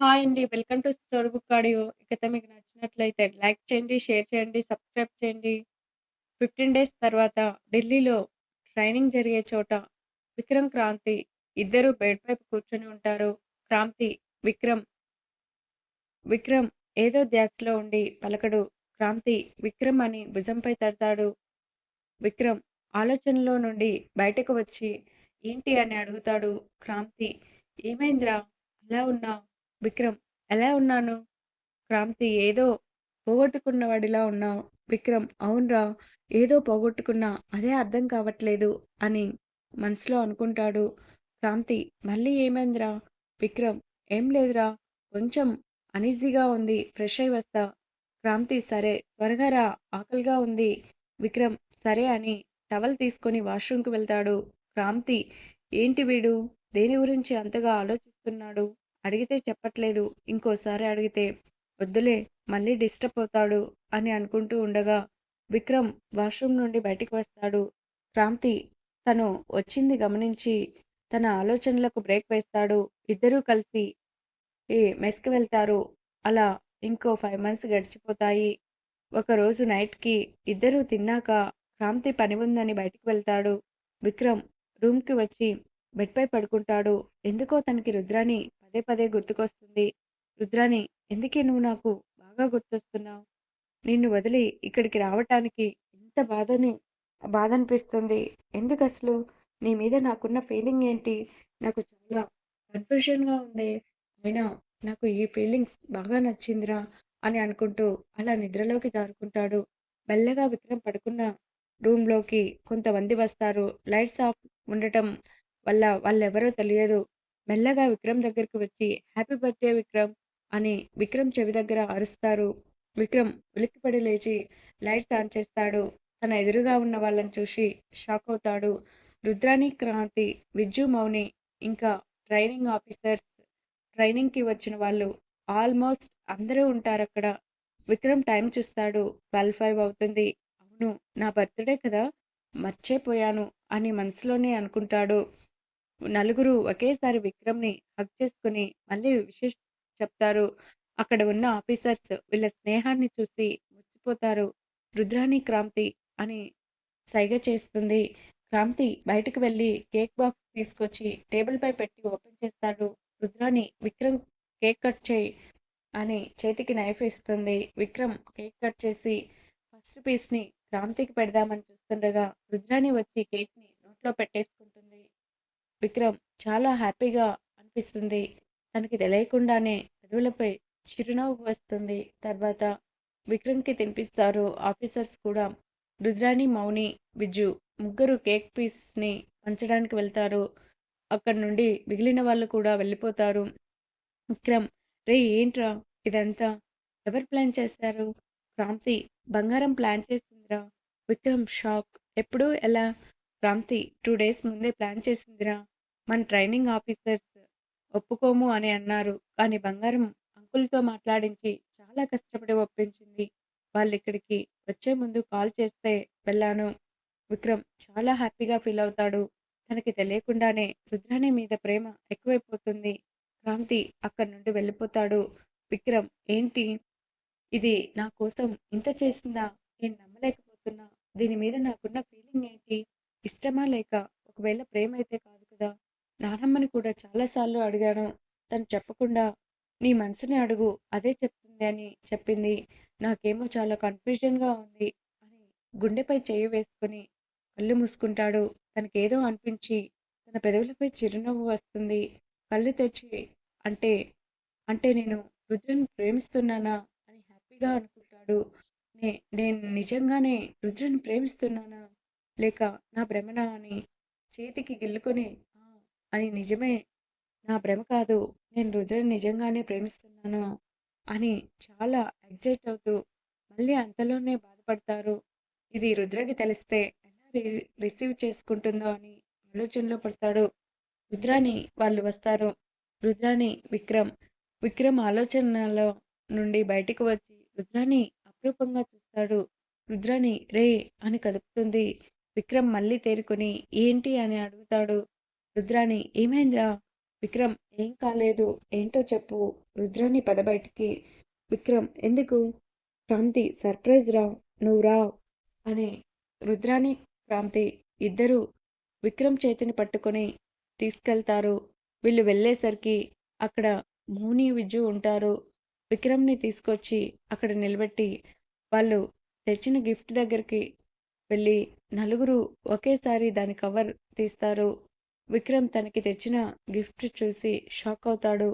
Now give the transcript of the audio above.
Hi అండి. Welcome to story book audio. ఈ కథ మీకు నచ్చినట్లయితే లైక్ చేయండి, షేర్ చేయండి, సబ్స్క్రైబ్ చేయండి. 15 డేస్ తర్వాత ఢిల్లీలో ట్రైనింగ్ జరిగే చోట విక్రమ్, క్రాంతి ఇద్దరూ పైపు కూర్చొని ఉంటారు. క్రాంతి విక్రమ్ విక్రమ్ ఏదో ధ్యాసలో ఉండి పలకడు. క్రాంతి విక్రమ్ అని భుజంపై తడతాడు. విక్రమ్ ఆలోచనలో నుండి బయటకు వచ్చి ఏంటి అని అడుగుతాడు. క్రాంతి ఏమైందిరా అలా ఉన్నావ్? విక్రమ్ ఎలా ఉన్నాను? క్రాంతి ఏదో పోగొట్టుకున్నవాడిలా ఉన్నావు విక్రమ్ అవునరా ఏదో పోగొట్టుకున్నా అదే అర్థం కావట్లేదు అని మనసులో అనుకుంటాడు. క్రాంతి మళ్ళీ ఏమైందిరా? విక్రమ్ ఏం లేదురా కొంచెం అనీజీగా ఉంది ఫ్రెష్ అయి వస్తా. క్రాంతి సరే త్వరగా రా ఆకలిగా ఉంది. విక్రమ్ సరే అని టవల్ తీసుకొని వాష్రూమ్‌కి వెళ్తాడు. క్రాంతి ఏంటి వీడు దేని గురించి అంతగా ఆలోచిస్తున్నాడు? అడిగితే చెప్పట్లేదు. ఇంకోసారి అడిగితే వద్దులే మళ్ళీ డిస్టర్బ్ అవుతాడు అని అనుకుంటూ ఉండగా విక్రమ్ వాష్రూమ్ నుండి బయటికి వస్తాడు. క్రాంతి తను వచ్చింది గమనించి తన ఆలోచనలకు బ్రేక్ వేస్తాడు. ఇద్దరూ కలిసి ఈ మెస్‌కి వెళ్తారు. అలా ఇంకో ఫైవ్ మంత్స్ గడిచిపోతాయి. ఒకరోజు నైట్‌కి ఇద్దరూ తిన్నాక క్రాంతి పని ఉందని బయటికి వెళ్తాడు. విక్రమ్ రూమ్‌కి వచ్చి బెడ్‌పై పడుకుంటాడు. ఎందుకో తనకి రుద్రాని పదే పదే గుర్తుకొస్తుంది. రుద్రాని ఎందుకే నువ్వు నాకు బాగా గుర్తొస్తున్నావు నిన్ను వదిలి ఇక్కడికి రావటానికి ఎంత బాధని బాధ అనిపిస్తుంది ఎందుకు అసలు నీ మీద నాకున్న ఫీలింగ్ ఏంటి? నాకు చాలా కన్ఫ్యూషన్గా ఉంది అయినా నాకు ఈ ఫీలింగ్స్ బాగా నచ్చిందిరా అని అనుకుంటూ అలా నిద్రలోకి జారుకుంటాడు. మెల్లగా విక్రమ్ పడుకున్న రూమ్‌లోకి కొంతమంది వస్తారు. లైట్స్ ఆఫ్ ఉండటం వల్ల వాళ్ళెవరో తెలియదు. మెల్లగా విక్రమ్ దగ్గరికి వచ్చి హ్యాపీ బర్త్‌డే విక్రమ్ అని విక్రమ్ చెవి దగ్గర అరుస్తారు. విక్రమ్ ఉలిక్కిపడి లేచి లైట్స్ ఆన్ చేస్తాడు. తన ఎదురుగా ఉన్న వాళ్ళని చూసి షాక్ అవుతాడు రుద్రాణి, క్రాంతి, విజ్జు, మౌని ఇంకా ట్రైనింగ్ ఆఫీసర్స్ ట్రైనింగ్‌కి వచ్చిన వాళ్ళు ఆల్మోస్ట్ అందరూ ఉంటారు అక్కడ విక్రమ్ టైం చూస్తాడు. 12:05 అవుతుంది. అవును నా బర్త్‌డే కదా! మర్చిపోయాను అని మనసులోనే అనుకుంటాడు. నలుగురు ఒకేసారి విక్రమ్‌ని హక్ చేసుకొని మళ్ళీ విశేష చెప్తారు. అక్కడ ఉన్న ఆఫీసర్స్ వీళ్ళ స్నేహాన్ని చూసి మురిసిపోతారు. రుద్రాణి క్రాంతి అని సైగ చేస్తుంది. క్రాంతి బయటకు వెళ్ళి కేక్ బాక్స్ తీసుకొచ్చి టేబుల్‌పై పెట్టి ఓపెన్ చేస్తాడు. రుద్రాణి విక్రమ్ కేక్ కట్ చేయి అని చేతికి నైఫ్ ఇస్తుంది. విక్రమ్ కేక్ కట్ చేసి ఫస్ట్ పీస్‌ని క్రాంతికి పెడదామని చూస్తుండగా రుద్రాణి వచ్చి కేక్‌ని నోట్లో పెట్టేసుకుంటుంది. విక్రమ్ చాలా హ్యాపీగా అనిపిస్తుంది. తనకి తెలియకుండానే పెదవులపై చిరునవ్వు వస్తుంది. తర్వాత విక్రమ్‌కి తినిపిస్తారు ఆఫీసర్స్ కూడా. రుద్రాణి, మౌని, విజ్జు ముగ్గురు కేక్ పీస్‌ని పంచడానికి వెళ్తారు. అక్కడి నుండి మిగిలిన వాళ్ళు కూడా వెళ్ళిపోతారు. విక్రమ్ రే ఏంట్రా ఇదంతా? ఎవరు ప్లాన్ చేశారు? క్రాంతి బంగారం ప్లాన్ చేసిందిరా. విక్రమ్ షాక్ ఎప్పుడు? ఎలా? క్రాంతి టూ డేస్ ముందే ప్లాన్ చేసిందిరా. మన ట్రైనింగ్ ఆఫీసర్స్ ఒప్పుకోము అని అన్నారు. కానీ బంగారం అంకుల్‌తో మాట్లాడించి చాలా కష్టపడి ఒప్పించింది. వాళ్ళు ఇక్కడికి వచ్చే ముందు కాల్ చేస్తే వెళ్ళాను. విక్రమ్ చాలా హ్యాపీగా ఫీల్ అవుతాడు తనకి తెలియకుండానే రుద్రాణి మీద ప్రేమ ఎక్కువైపోతుంది. క్రాంతి అక్కడి నుండి వెళ్ళిపోతాడు. విక్రమ్ ఏంటి? ఇది నా కోసం ఇంత చేసిందా? నేను నమ్మలేకపోతున్నా. దీని మీద నాకున్న ఫీలింగ్ ఏంటి? ఇష్టమా లేక ఒకవేళ ప్రేమ అయితే కాదు కదా! నానమ్మని కూడా చాలా సార్లు అడిగాను. తను చెప్పకుండా నీ మనసుని అడుగు అదే చెప్తుంది అని చెప్పింది. నాకేమో చాలా కన్‌ఫ్యూజన్‌గా ఉంది అని గుండెపై చేయి వేసుకొని కళ్ళు మూసుకుంటాడు. తనకేదో అనిపించి తన పెదవులపై చిరునవ్వు వస్తుంది. కళ్ళు తెచ్చి అంటే అంటే నేను రుద్రుని ప్రేమిస్తున్నానా అని హ్యాపీగా అనుకుంటాడు. నే నేను నిజంగానే రుద్రుని ప్రేమిస్తున్నానా? లేక నా భ్రమనా అని చేతికి గిల్లుకొని అని నిజమే నా భ్రమ కాదు. నేను రుద్రని నిజంగానే ప్రేమిస్తున్నాను అని చాలా ఎక్సైట్ అవుతూ మళ్ళీ అంతలోనే బాధపడతారు. ఇది రుద్రకి తెలిస్తే ఎలా రిసీవ్ చేసుకుంటుందో అని ఆలోచనలో పడతాడు. రుద్రాని వాళ్ళు వస్తారు. రుద్రాని విక్రమ్ విక్రమ్ ఆలోచనలో నుండి బయటికి వచ్చి రుద్రాని అప్రూపంగా చూస్తాడు. రుద్రాని రే అని కదుపుతుంది. విక్రమ్ మళ్ళీ తేరుకొని ఏంటి అని అడుగుతాడు. రుద్రాణి ఏమైందిరా? విక్రమ్ ఏం కాలేదు ఏంటో చెప్పు రుద్రాని పద బయటికి విక్రమ్ ఎందుకు క్రాంతి సర్ప్రైజ్ రా నువ్వు రా అని రుద్రాని క్రాంతి ఇద్దరు విక్రమ్ చేతిని పట్టుకొని తీసుకెళ్తారు వీళ్ళు వెళ్ళేసరికి అక్కడ మౌని విజ్జు ఉంటారు విక్రమ్ని తీసుకొచ్చి అక్కడ నిలబెట్టి వాళ్ళు తెచ్చిన గిఫ్ట్ దగ్గరికి వెళ్ళి నలుగురు ఒకేసారి దాని కవర్ తీస్తారు. విక్రమ్ తనకి తెచ్చిన గిఫ్ట్ చూసి షాక్ అవుతాడు.